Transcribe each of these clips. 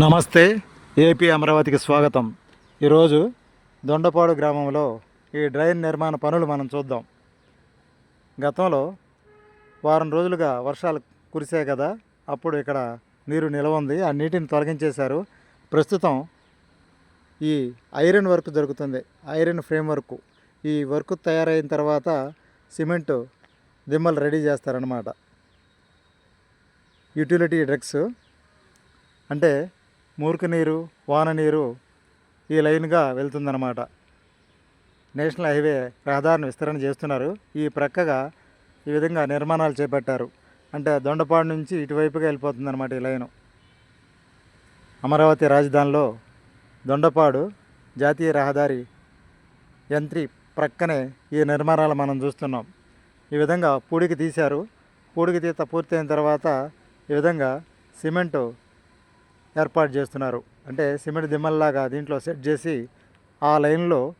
నమస్తే ఏపీ అమరావతికి స్వాగతం. ఈరోజు దొండపాడు గ్రామంలో ఈ డ్రైన్ నిర్మాణ పనులు మనం చూద్దాం. గతంలో వారం రోజులుగా వర్షాలు కురిసాయి కదా అప్పుడు ఇక్కడ నీరు నిలవ ఉంది ఆ నీటిని తొలగించేశారు. ప్రస్తుతం ఈ ఐరన్ వర్క్ జరుగుతుంది. ఐరన్ ఫ్రేమ్ వర్క్ ఈ వర్క్ తయారైన తర్వాత సిమెంట్ దిమ్మలు రెడీ చేస్తారనమాట యూటిలిటీ డ్రగ్స్ అంటే మురికి నీరు వాన నీరు ఈ లైన్గా వెళ్తుందన్నమాట. నేషనల్ హైవే రహదారిని విస్తరణ చేస్తున్నారు. ఈ ప్రక్కగా ఈ విధంగా నిర్మాణాలు చేపట్టారు. అంటే దొండపాడు నుంచి ఇటువైపుగా వెళ్ళిపోతుందన్నమాట ఈ లైను. అమరావతి రాజధానిలో దొండపాడు జాతీయ రహదారి యంత్రి ప్రక్కనే ఈ నిర్మాణాలు మనం చూస్తున్నాం. ఈ విధంగా పూడికి తీశారు. పూడికి తీత పూర్తయిన తర్వాత ఈ విధంగా సిమెంటు ఏర్పాటు చేస్తున్నారు. అంటే సిమెంట్ దిమ్మల్లాగా దీంట్లో సెట్ చేసి ఆ లైన్లో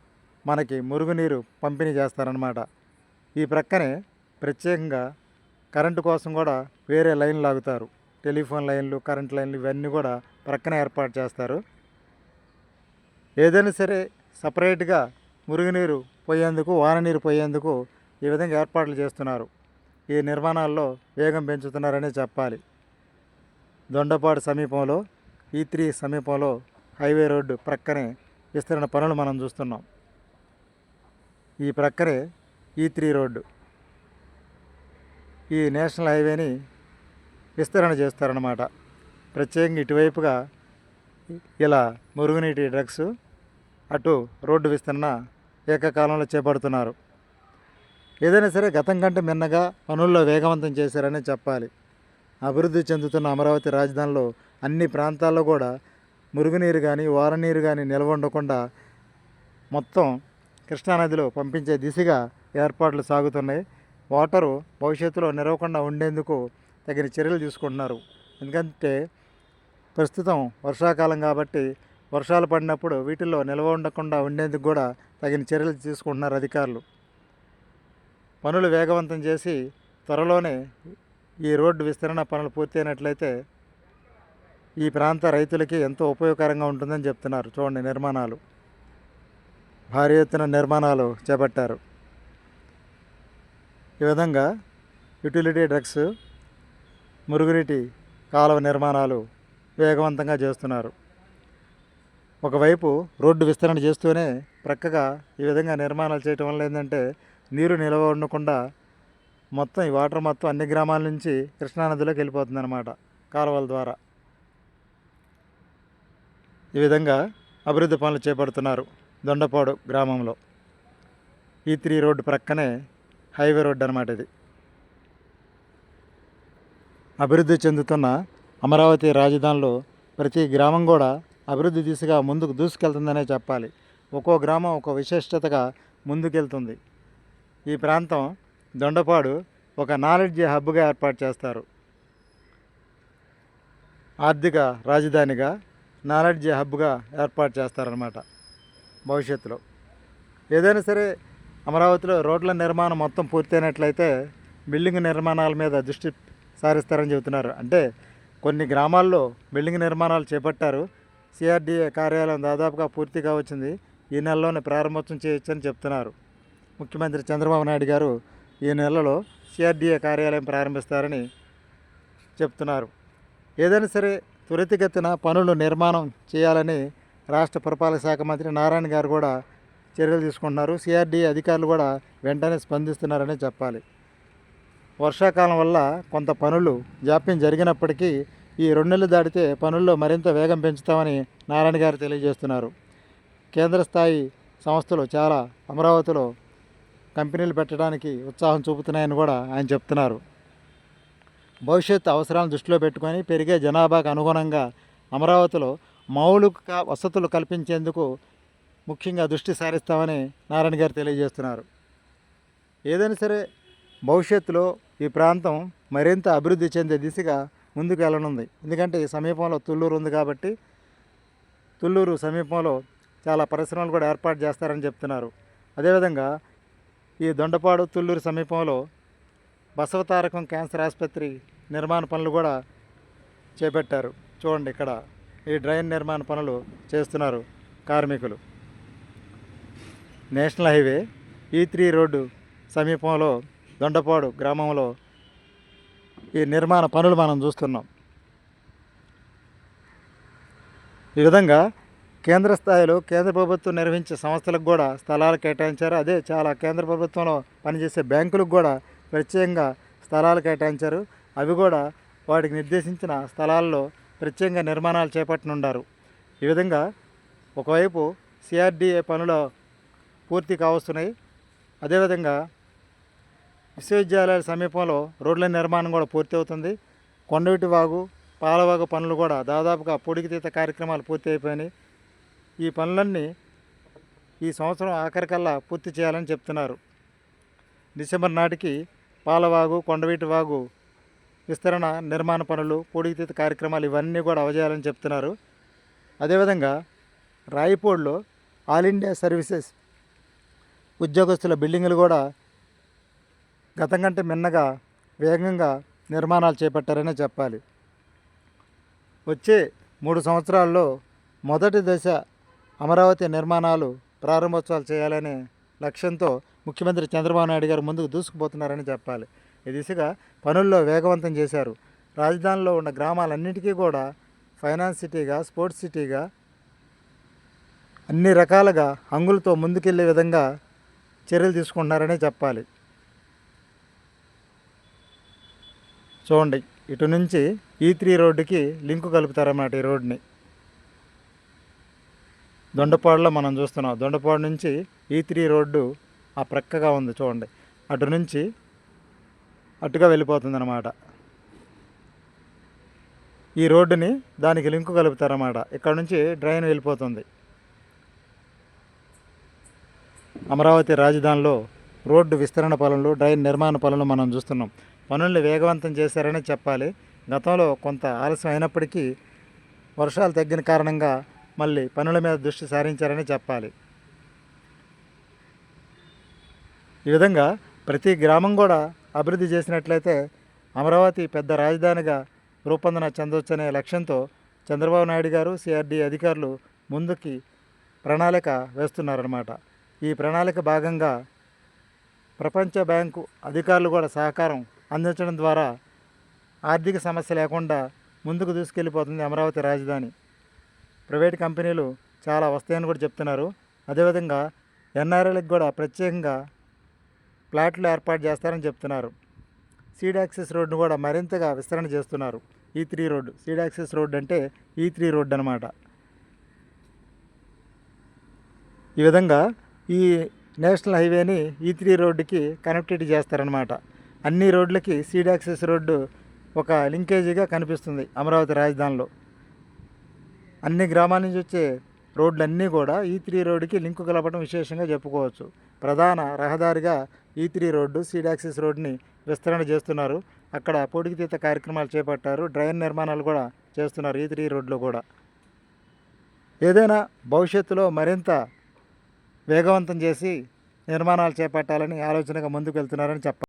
మనకి మురుగునీరు పంపిణీ చేస్తారనమాట ఈ ప్రక్కనే ప్రత్యేకంగా కరెంటు కోసం కూడా వేరే లైన్ లాగుతారు. టెలిఫోన్ లైన్లు కరెంట్ లైన్లు ఇవన్నీ కూడా ప్రక్కనే ఏర్పాటు చేస్తారు. ఏదైనా సరే సపరేట్గా మురుగునీరు పోయేందుకు వాన నీరు పోయేందుకు ఈ విధంగా ఏర్పాట్లు చేస్తున్నారు. ఈ నిర్మాణాల్లో వేగం పెంచుతున్నారనే చెప్పాలి. దొండపాడు సమీపంలో ఈ త్రీ సమీపంలో హైవే రోడ్డు ప్రక్కనే విస్తరణ పనులు మనం చూస్తున్నాం. ఈ ప్రక్కనే ఈ త్రీ రోడ్డు. ఈ నేషనల్ హైవేని విస్తరణ చేస్తారన్నమాట. ప్రత్యేకంగా ఇటువైపుగా ఇలా మురుగునీటి డ్రగ్స్ అటు రోడ్డు విస్తరణ ఏకకాలంలో చేపడుతున్నారు. ఏదైనా సరే గతం కంటే మిన్నగా పనుల్లో వేగవంతం చేశారనే చెప్పాలి. అభివృద్ధి చెందుతున్న అమరావతి రాజధానిలో అన్ని ప్రాంతాల్లో కూడా మురుగునీరు కానీ వారనీరు కానీ నిల్వ ఉండకుండా మొత్తం కృష్ణానదిలో పంపించే దిశగా ఏర్పాట్లు సాగుతున్నాయి. వాటరు భవిష్యత్తులో నిలవకుండా ఉండేందుకు తగిన చర్యలు తీసుకుంటున్నారు. ఎందుకంటే ప్రస్తుతం వర్షాకాలం కాబట్టి వర్షాలు పడినప్పుడు వీటిల్లో నిల్వ ఉండకుండా ఉండేందుకు కూడా తగిన చర్యలు తీసుకుంటున్నారు అధికారులు. పనులు వేగవంతం చేసి త్వరలోనే ఈ రోడ్డు విస్తరణ పనులు పూర్తయినట్లయితే ఈ ప్రాంత రైతులకి ఎంతో ఉపయోగకరంగా ఉంటుందని చెప్తున్నారు. చూడండి నిర్మాణాలు. భారీ ఎత్తున నిర్మాణాలు చేపట్టారు. ఈ విధంగా యుటిలిటీ డ్రగ్స్ మురుగునీటి కాలువ నిర్మాణాలు వేగవంతంగా చేస్తున్నారు. ఒకవైపు రోడ్డు విస్తరణ చేస్తూనే ప్రక్కగా ఈ విధంగా నిర్మాణాలు చేయటం వల్ల ఏంటంటే నీరు నిల్వ ఉండకుండా మొత్తం ఈ వాటర్ మొత్తం అన్ని గ్రామాల నుంచి కృష్ణానదిలోకి వెళ్ళిపోతుంది అనమాట కాలువల ద్వారా. ఈ విధంగా అభివృద్ధి పనులు చేపడుతున్నారు దొండపాడు గ్రామంలో. ఈ త్రీ రోడ్డు ప్రక్కనే హైవే రోడ్డు అనమాట ఇది. అభివృద్ధి చెందుతున్న అమరావతి రాజధానిలో ప్రతి గ్రామం కూడా అభివృద్ధి దిశగా ముందుకు దూసుకెళ్తుందనే చెప్పాలి. ఒక్కో గ్రామం ఒక విశిష్టతగా ముందుకెళ్తుంది. ఈ ప్రాంతం దొండపాడు ఒక నాలెడ్జ్ హబ్గా ఏర్పాటు చేస్తారు. ఆర్థిక రాజధానిగా నాలెడ్జ్ హబ్గా ఏర్పాటు చేస్తారనమాట భవిష్యత్తులో. ఏదైనా సరే అమరావతిలో రోడ్ల నిర్మాణం మొత్తం పూర్తయినట్లయితే బిల్డింగ్ నిర్మాణాల మీద దృష్టి సారిస్తారని చెబుతున్నారు. అంటే కొన్ని గ్రామాల్లో బిల్డింగ్ నిర్మాణాలు చేపట్టారు. సిఆర్డీఏ కార్యాలయం దాదాపుగా పూర్తిగా వచ్చింది ఈ నెలలోనే ప్రారంభోత్సవం చేయొచ్చని చెప్తున్నారు. ముఖ్యమంత్రి చంద్రబాబు నాయుడు గారు ఈ నెలలో సిఆర్డీఏ కార్యాలయం ప్రారంభిస్తారని చెప్తున్నారు. ఏదైనా సరే త్వరితగతిన పనులు నిర్మాణం చేయాలని రాష్ట్ర పురపాలక శాఖ మంత్రి నారాయణ గారు కూడా చర్యలు తీసుకుంటున్నారు. సిఆర్డీఏ అధికారులు కూడా వెంటనే స్పందిస్తున్నారని చెప్పాలి. వర్షాకాలం వల్ల కొంత పనులు జాప్యం జరిగినప్పటికీ ఈ రెండు నెలలు దాటితే పనుల్లో మరింత వేగం పెంచుతామని నారాయణ గారు తెలియజేస్తున్నారు. కేంద్ర స్థాయి సంస్థలు చాలా అమరావతిలో కంపెనీలు పెట్టడానికి ఉత్సాహం చూపుతున్నాయని కూడా ఆయన చెప్తున్నారు. భవిష్యత్ అవసరాలను దృష్టిలో పెట్టుకొని పెరిగే జనాభాకు అనుగుణంగా అమరావతిలో మౌలిక వసతులు కల్పించేందుకు ముఖ్యంగా దృష్టి సారిస్తామని నారాయణ గారు తెలియజేస్తున్నారు. ఏదైనా సరే భవిష్యత్తులో ఈ ప్రాంతం మరింత అభివృద్ధి చెందే దిశగా ముందుకు వెళ్ళనుంది. ఎందుకంటే ఈ సమీపంలో తుళ్ళూరు ఉంది కాబట్టి తుళ్ళూరు సమీపంలో చాలా పరిశ్రమలు కూడా ఏర్పాటు చేస్తారని చెప్తున్నారు. అదేవిధంగా ఈ దొండపాడు తుళ్ళూరు సమీపంలో బసవతారకం క్యాన్సర్ ఆసుపత్రి నిర్మాణ పనులు కూడా చేపట్టారు. చూడండి ఇక్కడ ఈ డ్రైన్ నిర్మాణ పనులు చేస్తున్నారు కార్మికులు. నేషనల్ హైవే ఈ త్రీ రోడ్డు సమీపంలో దొండపాడు గ్రామంలో ఈ నిర్మాణ పనులు మనం చూస్తున్నాం. ఈ విధంగా కేంద్ర స్థాయిలో కేంద్ర ప్రభుత్వం నిర్వహించే సంస్థలకు కూడా స్థలాలు కేటాయించారు. అదే చాలా కేంద్ర ప్రభుత్వంలో పనిచేసే బ్యాంకులకు కూడా ప్రత్యేకంగా స్థలాలు కేటాయించారు. అవి కూడా వాటికి నిర్దేశించిన స్థలాల్లో ప్రత్యేకంగా నిర్మాణాలు చేపట్టనున్నారు ఈ విధంగా ఒకవైపు సిఆర్డీఏ పనులు పూర్తి కావస్తున్నాయి. అదేవిధంగా విశ్వవిద్యాలయాల సమీపంలో రోడ్ల నిర్మాణం కూడా పూర్తి అవుతుంది. కొండవిటివాగు పాలవాగు పనులు కూడా దాదాపుగా పొడికితీత కార్యక్రమాలు పూర్తి అయిపోయినాయి. ఈ పనులన్నీ ఈ సంవత్సరం ఆఖరికల్లా పూర్తి చేయాలని చెప్తున్నారు. డిసెంబర్ నాటికి పాలవాగు కొండవీటి వాగు విస్తరణ నిర్మాణ పనులు పొడిగితీత కార్యక్రమాలు ఇవన్నీ కూడా అవజేయాలని చెప్తున్నారు. అదేవిధంగా రాయపూడిలో ఆల్ ఇండియా సర్వీసెస్ ఉద్యోగస్తుల బిల్డింగులు కూడా గతం కంటే మిన్నగా వేగంగా నిర్మాణాలు చేపట్టారనే చెప్పాలి. వచ్చే మూడు సంవత్సరాల్లో మొదటి దశ అమరావతి నిర్మాణాలు ప్రారంభోత్సవాలు చేయాలనే లక్ష్యంతో ముఖ్యమంత్రి చంద్రబాబు నాయుడు గారు ముందుకు దూసుకుపోతున్నారని చెప్పాలి. ఈ దిశగా పనుల్లో వేగవంతం చేశారు. రాజధానిలో ఉన్న గ్రామాలన్నిటికీ కూడా ఫైనాన్స్ సిటీగా స్పోర్ట్స్ సిటీగా అన్ని రకాలుగా హంగులతో ముందుకెళ్ళే విధంగా చర్యలు తీసుకుంటున్నారనే చెప్పాలి. చూడండి ఇటు నుంచి ఈ త్రీ రోడ్డుకి లింకు కలుపుతారన్నమాట ఈ రోడ్ని. దొండపాడులో మనం చూస్తున్నాం. దొండపాడు నుంచి ఈ త్రీ రోడ్డు ఆ ప్రక్కగా ఉంది చూడండి. అటు నుంచి అటుగా వెళ్ళిపోతుంది అనమాట ఈ రోడ్డుని దానికి లింకు కలుపుతారన్నమాట. ఇక్కడ నుంచి డ్రైన్ వెళ్ళిపోతుంది. అమరావతి రాజధానిలో రోడ్డు విస్తరణ పనులు డ్రైన్ నిర్మాణ పనులు మనం చూస్తున్నాం. పనుల్ని వేగవంతం చేశారనే చెప్పాలి. గతంలో కొంత ఆలస్యం అయినప్పటికీ వర్షాలు తగ్గిన కారణంగా మళ్ళీ పనుల మీద దృష్టి సారించారని చెప్పాలి. ఈ విధంగా ప్రతి గ్రామం కూడా అభివృద్ధి చేసినట్లయితే అమరావతి పెద్ద రాజధానిగా రూపొందన చెందవచ్చనే లక్ష్యంతో చంద్రబాబు నాయుడు గారు సిఆర్డి అధికారులు ముందుకి ప్రణాళిక వేస్తున్నారన్నమాట. ఈ ప్రణాళిక భాగంగా ప్రపంచ బ్యాంకు అధికారులు కూడా సహకారం అందించడం ద్వారా ఆర్థిక సమస్య లేకుండా ముందుకు దూసుకెళ్ళిపోతుంది అమరావతి రాజధాని. ప్రైవేట్ కంపెనీలు చాలా వస్తాయని కూడా చెప్తున్నారు. అదేవిధంగా ఎన్ఆర్ఐలకు కూడా ప్రత్యేకంగా ప్లాట్లు ఏర్పాటు చేస్తారని చెప్తున్నారు. సీడ్ యాక్సెస్ రోడ్ను కూడా మరింతగా విస్తరణ చేస్తున్నారు. ఈ three road seed access road అంటే ఈ త్రీ రోడ్ అనమాట ఈ విధంగా ఈ నేషనల్ హైవేని ఈ త్రీ రోడ్డుకి కనెక్టివిటీ చేస్తారనమాట అన్ని రోడ్లకి సీడ్ యాక్సెస్ రోడ్డు ఒక లింకేజీగా కనిపిస్తుంది అమరావతి రాజధానిలో. అన్ని గ్రామాల నుంచి వచ్చే రోడ్లన్నీ కూడా ఈ త్రీ రోడ్డుకి లింకు కలపడం విశేషంగా చెప్పుకోవచ్చు. ప్రధాన రహదారిగా ఈ త్రీ రోడ్డు సీడ్ రోడ్ని విస్తరణ చేస్తున్నారు. అక్కడ పొడిగితీత కార్యక్రమాలు చేపట్టారు. డ్రైన్ నిర్మాణాలు కూడా చేస్తున్నారు ఈ త్రీ రోడ్లో కూడా. ఏదైనా భవిష్యత్తులో మరింత వేగవంతం చేసి నిర్మాణాలు చేపట్టాలని ఆలోచనగా ముందుకు వెళ్తున్నారని చెప్పాలి